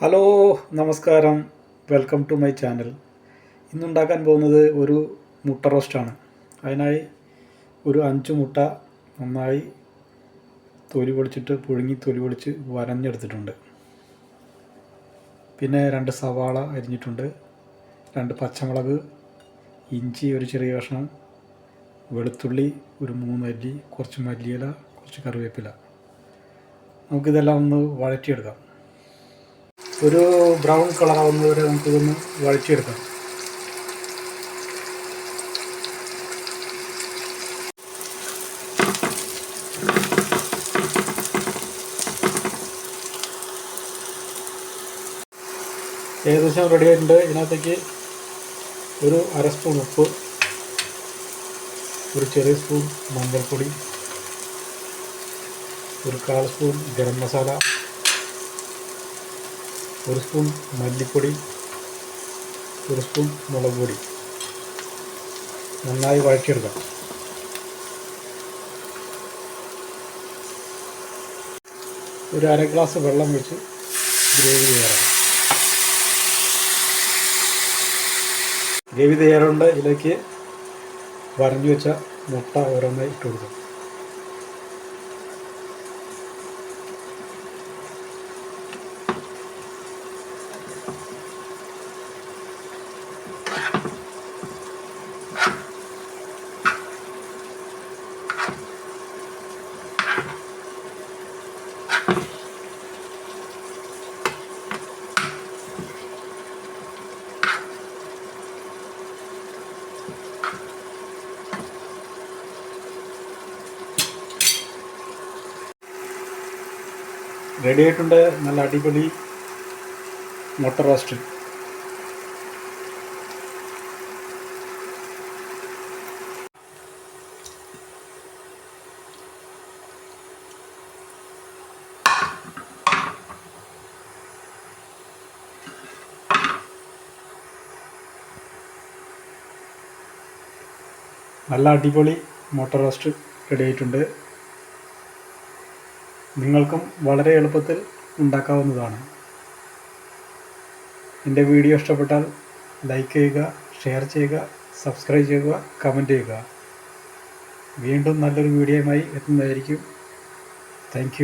Hello നമസ്കാരം. Welcome to my channel ഇന്നുണ്ടാക്കാൻ പോകുന്നത് ഒരു മുട്ട റോസ്റ്റാണ്. അതിനായി ഒരു അഞ്ച് മുട്ട നന്നായി തൊലി പൊളിച്ചിട്ട് പുഴുങ്ങി തൊലി പൊളിച്ച് വരഞ്ഞെടുത്തിട്ടുണ്ട്. പിന്നെ രണ്ട് സവാള അരിഞ്ഞിട്ടുണ്ട്. രണ്ട് പച്ചമുളക് ഇഞ്ചി ഒരു ചെറിയ കഷ്ണം വെളുത്തുള്ളി ഒരു മൂന്നല്ലി കുറച്ച് മല്ലിയില കുറച്ച് കറിവേപ്പില. നമുക്കിതെല്ലാം ഒന്ന് വഴറ്റിയെടുക്കാം. ഒരു ബ്രൗൺ കളർ ആവുന്നവരെ നമുക്കിതൊന്ന് വഴിച്ചെടുക്കാം ഏകദേശം റെഡി ആയിട്ടുണ്ട്. ഇതിനകത്തേക്ക് ഒരു അര സ്പൂൺ ഉപ്പ് ഒരു ചെറിയ സ്പൂൺ മഞ്ഞൾപ്പൊടി ഒരു കാൽ സ്പൂൺ ഗരം മസാല ഒരു സ്പൂൺ മല്ലിപ്പൊടി ഒരു സ്പൂൺ മുളക് പൊടി. നന്നായി വഴറ്റിയെടുക്കാം. ഒരു അര ഗ്ലാസ് വെള്ളം വെച്ച് ഗ്രേവി തയ്യാറാണ് ഗ്രേവി തയ്യാറുണ്ട് ഇതിലേക്ക് വരഞ്ഞു വെച്ച മുട്ട ഓരോന്നായി ഇട്ട് കൊടുക്കും. റെഡി ആയിട്ടുണ്ട്. നല്ല അടിപൊളി മുട്ട നല്ല അടിപൊളി മോട്ടോർ റോസ്റ്റ് റെഡി ആയിട്ടുണ്ട്. നിങ്ങൾക്കും വളരെ എളുപ്പത്തിൽ ഉണ്ടാക്കാവുന്നതാണ്. എന്റെ വീഡിയോ ഇഷ്ടപ്പെട്ടാൽ ലൈക്ക് ചെയ്യുക ഷെയർ ചെയ്യുക സബ്സ്ക്രൈബ് ചെയ്യുക കമന്റ് ചെയ്യുക. വീണ്ടും നല്ലൊരു വീഡിയോയുമായി എത്തുന്നതായിരിക്കും. താങ്ക്